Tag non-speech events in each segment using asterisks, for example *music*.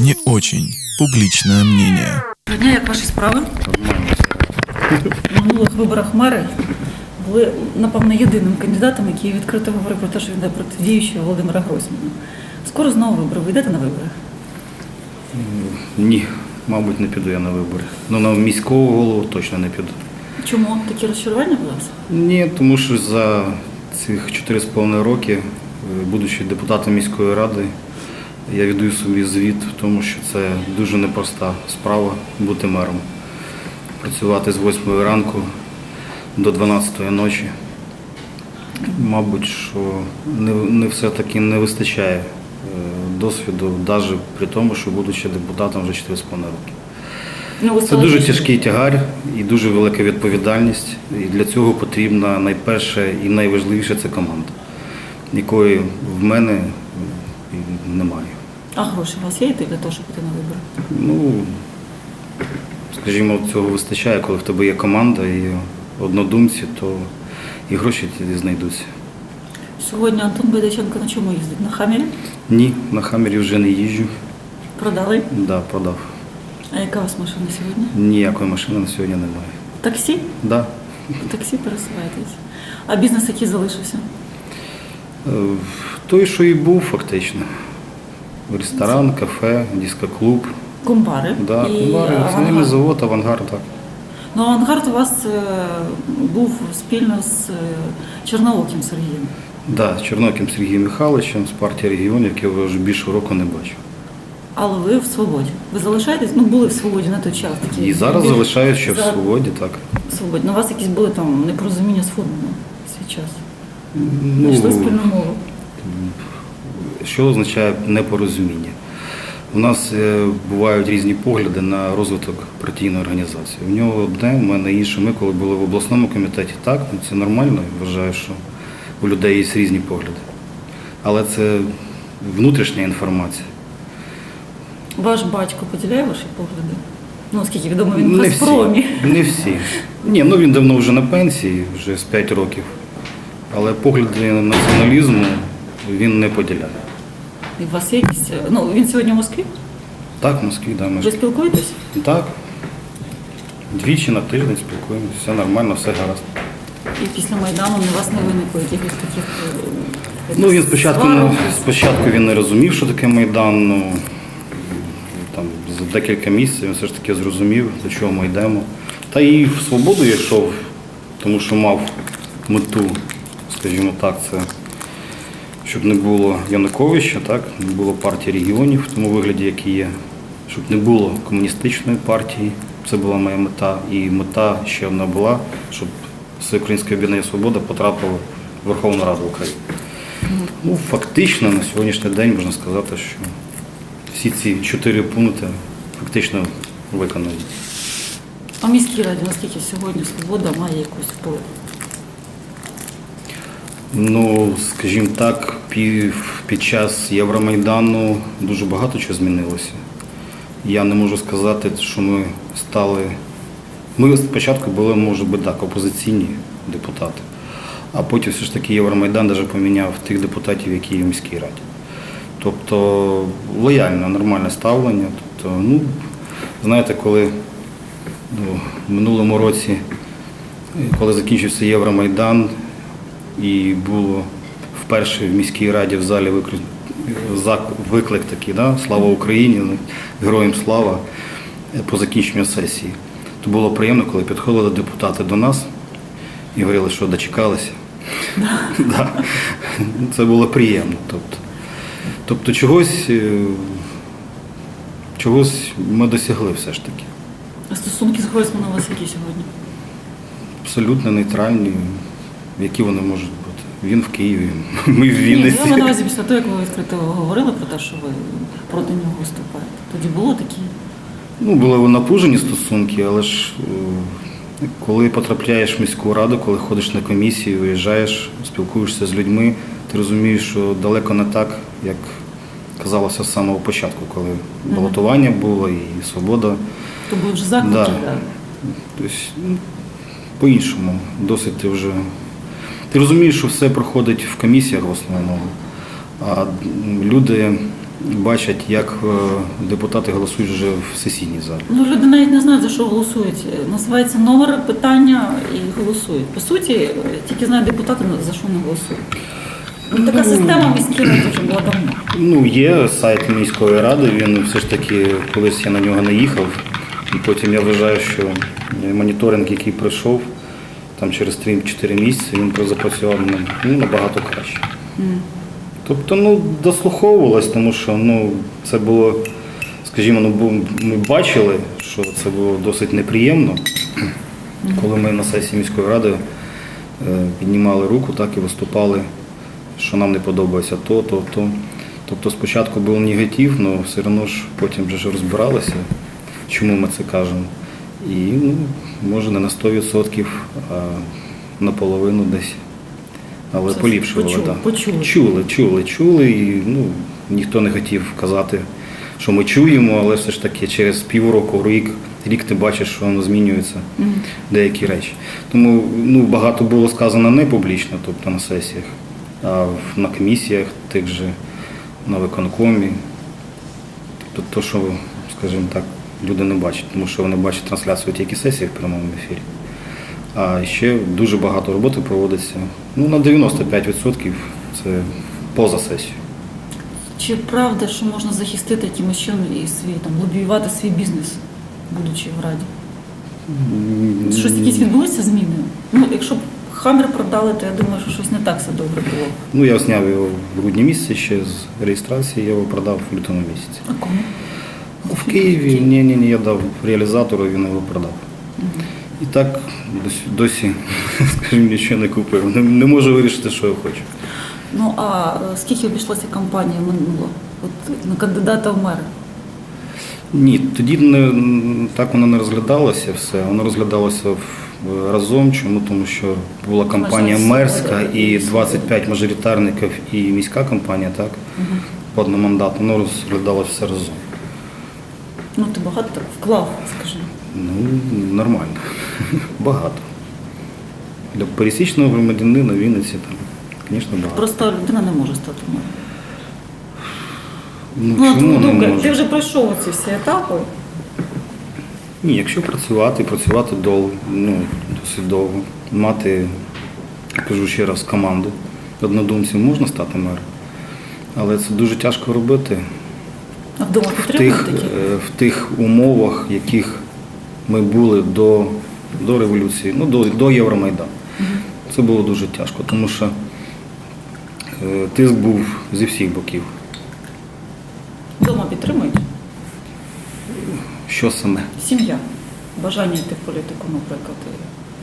не очень публичное мнение. Дня, як ваші справи? На минулих виборах мери були, напевно, єдиним кандидатом, який відкрито говорив про те, що він йде проти діючого Володимира Гройсмана. Скоро знову вибори. Ви йдете на вибори? Ні, мабуть, не піду я на вибори. Ну, на міського голову точно не піду. Чому такі розчарування у вас? Ні, тому що за цих 4,5 роки, е, будучи депутатом міської ради, я віддаю собі звіт в тому, що це дуже непроста справа бути мером. Працювати з 8 ранку до 12 ночі. Мабуть, що не, не все-таки не вистачає е, досвіду, навіть при тому, що будучи депутатом вже 4,5 роки. Ну, Це дуже тяжкий тягар і дуже велика відповідальність. І для цього потрібна найперше і найважливіше це команда, якої в мене немає. А гроші у вас є для того, щоб піти на вибори? Ну, скажімо, цього вистачає, коли в тебе є команда і однодумці, то і гроші тоді знайдуться. Сьогодні Антон Байдаченко на чому їздить? На хамері? Ні, на хамері вже не їжджу. Продали. Да, продав. А яка у вас машина сьогодні? Ніякої машини на сьогодні немає. Таксі? Да. Таксі пересуваєтесь. А бізнес який залишився? Е, Той, що і був фактично. Ресторан, кафе, дискоклуб. Кумбари. Да, і Кумбари, авангард. Завод, авангард, так. Ну, авангард у вас е, був спільно з е, Чорнооким Сергієм. Да, з Чорноким Сергієм Михайловичем з партії регіонів, якого я вже більше року не бачу. Але ви в свободі. Ви залишаєтесь? Ну, були в свободі на той час. Такі І зараз більш- залишаюся ще в свободі, так. свободі. Ну, у вас якісь були там непорозуміння з фурманом в свій час. Ну, Знайшли спільну мову. Що означає непорозуміння? У нас е, бувають різні погляди на розвиток партійної організації. У нього одне, у мене інше. Ми, коли були в обласному комітеті, так, ну, це нормально. Я вважаю, що у людей є різні погляди. Але це внутрішня інформація. Ваш батько поділяє ваші погляди? Ну, оскільки відомо, він в. Газпромі. Не всі. Ні, ну він давно вже на пенсії, вже з 5 років. Але погляди на націоналізму він не поділяє. І у вас є якісь. е, Ну, він сьогодні в Москві? Так, в Москві, да, ми Ви спілкуєтесь? так. Двічі на тиждень спілкуємося, все нормально, все гаразд. І після Майдану у вас не виникло якихось таких. е, Ну він спочатку сварок? не спочатку він не розумів, що таке Майдан. Ну там за декілька місяців він все ж таки зрозумів, до чого ми йдемо. Та і в свободу я йшов, тому що мав мету, скажімо так, це щоб не було Януковича, так, не було партії регіонів в тому вигляді, який є, щоб не було комуністичної партії. Це була моя мета. І мета ще одна була, щоб Всеукраїнське об'єднання Свобода потрапило в Верховну Раду України. Ну, фактично, на сьогоднішній день можна сказати, що всі ці чотири пункти фактично виконані. А міській раді наскільки сьогодні свобода має якусь вплив? Ну, скажімо так, під час Євромайдану дуже багато чого змінилося. Я не можу сказати, що ми стали. Ми спочатку були, може би, так, опозиційні депутати, а потім все ж таки Євромайдан навіть поміняв тих депутатів, які є в міській раді. Тобто лояльне, нормальне ставлення. Тобто, ну, знаєте, коли ну, в минулому році, коли закінчився Євромайдан, і було вперше в міській раді в залі виклик, виклик такий, да? Слава Україні, героям слава е, по закінченню сесії. То було приємно, коли підходили депутати до нас і говорили, що дочекалися. *laughs* Да. Це було приємно. Тобто, тобто чогось, е, чогось ми досягли все ж таки. А стосунки з Гройсманом у вас які сьогодні? Абсолютно нейтральні, які вони можуть бути. Він в Києві, *laughs* ми в Ні, Вінниці. я маю на увазі після того, як ви відкрито говорили про те, що ви проти нього виступаєте. Тоді було такі. Ну, були напружені стосунки, але ж е, коли потрапляєш в міську раду, коли ходиш на комісію, виїжджаєш, спілкуєшся з людьми, ти розумієш, що далеко не так, як казалося з самого початку, коли балотування було і свобода. То були вже заклики, Да. да. Тобто, ну, по-іншому, досить ти вже. Ти розумієш, що все проходить в комісіях в основному, а люди бачать, як е, депутати голосують вже в сесійній залі. Ну, люди навіть не знають, за що голосують. Називається номер питання і голосують. По суті, е, тільки знають депутати, за що не голосують. Ну, така система в міській раді вже була давно. Ну, є сайт міської ради, він все ж таки, колись я на нього не їхав. І потім я вважаю, що моніторинг, який пройшов, там через 3-4 місяці він запрацював ну, ну, набагато краще. Тобто, ну, дослуховувалось, тому що ну, це було, скажімо, ну, ми бачили, що це було досить неприємно, коли ми на сесії міської ради е, піднімали руку, так і виступали, що нам не подобається то, то, то. Тобто спочатку був негатив, але все одно ж потім вже розбиралися, чому ми це кажемо. І ну, може не на 100%, а наполовину десь. Але Це поліпшувало, почули, да. почули. Чули, чули, чули. І ну, ніхто не хотів казати, що ми чуємо, але все ж таки через півроку, рік, рік ти бачиш, що воно змінюється деякі речі. Тому ну, багато було сказано не публічно, тобто на сесіях, а на комісіях тих же, на виконкомі. Тобто то, що, скажімо так, люди не бачать, тому що вони бачать трансляцію тільки сесії в прямому ефірі. А ще дуже багато роботи проводиться. Ну, на 95% це поза сесією. Чи правда, що можна захистити якимось чином і свій там лобіювати свій бізнес, будучи в раді? Щось якісь відбулися зміни? Ну, якщо б хаммер продали, то я думаю, що щось не так все добре було. Ну, я зняв його в грудні місяці ще з реєстрації, я його продав в лютому місяці. А кому? В Києві ні, ні, ні, я дав реалізатору, він його продав. І так досі, *laughs* скажімо, нічого не купив. Не, не можу вирішити, що я хочу. Ну а е, скільки обійшлася кампанія минула? От на кандидата в мери? Ні, тоді не, так воно не розглядалося все. Воно розглядалося в- разом. Чому? Тому що була кампанія Можливо, мерська і і 25 мажоритарників і міська кампанія, так? По одномандату. Воно розглядалося все разом. Ну ти багато вклав, скажімо. Ну, нормально. *laughs* Багато. Для пересічного громадянина Вінниці там, звісно, багато. Проста людина не може стати мером. Ну, Ну, чому не думка, може? ти вже пройшов ці всі етапи. Ні, якщо працювати, працювати довго, ну, досить довго, мати, кажу ще раз, команду однодумців можна стати мером. Але це дуже тяжко робити вдома в тих, е, в тих умовах, яких ми були до, до революції, ну, до, до Євромайдану. Це було дуже тяжко, тому що е, тиск був зі всіх боків. Вдома підтримують? Що саме? Сім'я. Бажання йти в політику, наприклад,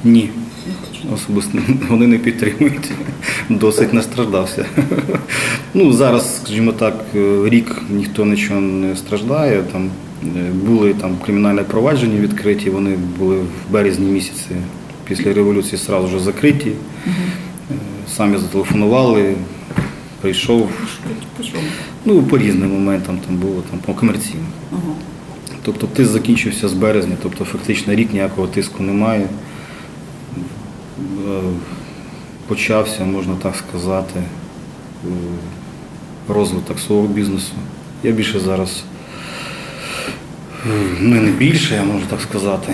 Ні. Особисто *laughs* вони не підтримують. Досить настраждався. *laughs* Ну, зараз, скажімо так, е, рік ніхто нічого не страждає. Там е, були там кримінальні провадження відкриті, вони були в березні місяці після революції одразу ж закриті. Е, Самі зателефонували, прийшов. Ну, по різним моментам там було, там, по комерційним. Тобто тиск закінчився з березня, тобто фактично рік ніякого тиску немає. Почався, можна так сказати, е, розвиток свого бізнесу. Я більше зараз, е, ну не більше, я можу так сказати.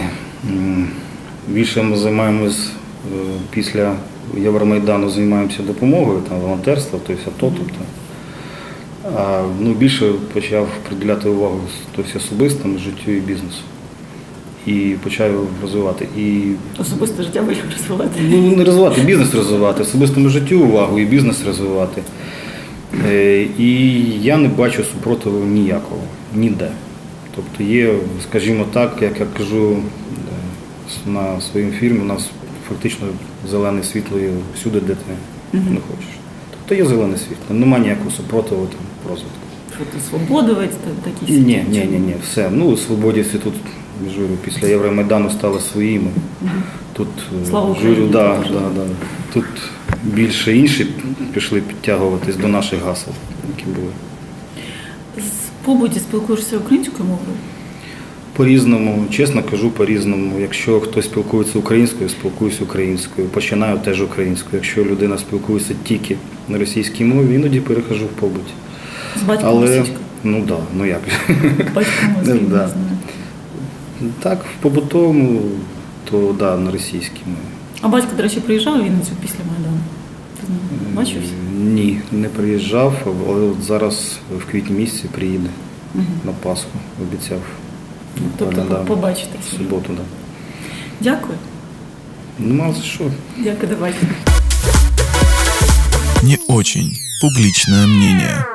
Більше ми займаємось е, після Євромайдану займаємося допомогою, там, волонтерство, тобто АТО, тобто. А ну, більше почав приділяти увагу тобто, особистому життю і бізнесу. І почав розвивати. І Особисте життя ви розвивати. ну, не розвивати, бізнес розвивати, особистому життю увагу і бізнес розвивати. Е, І я не бачу супротиву ніякого, ніде. Тобто є, скажімо так, як я кажу е, на своїм фірмі, у нас фактично зелене світло є всюди, де ти не хочеш. Тобто є зелене світло, немає ніякого супротиву там, розвитку. Що ти свободовець, та- такі Ні, ні, ні, ні, все. Ну, свободівці тут журю, після Євромайдану стали своїми. Тут е, Слава журю, да, да, да. тут більше інші пішли підтягуватись до наших гасел, які були. З побуті спілкуєшся українською мовою? По-різному, чесно кажу, по-різному. Якщо хтось спілкується українською, спілкуюся українською. Починаю теж українською. Якщо людина спілкується тільки на російській мові, іноді перехожу в побуті. З батьком Але російською? Ну так, да, ну як. Батько мозгів, Ну, да. Так, в побутовому, то да, на російській мові. А батько, до речі, приїжджав у Вінницю після Майдану? Бачився? Ні, не приїжджав, але от зараз в квітні місяці приїде Мгм. на Пасху, обіцяв. Тобто Буквально, да, побачите. В суботу, так. Да. Дякую. Нема за що. Дякую, до бачення. Не очень публичное мнение.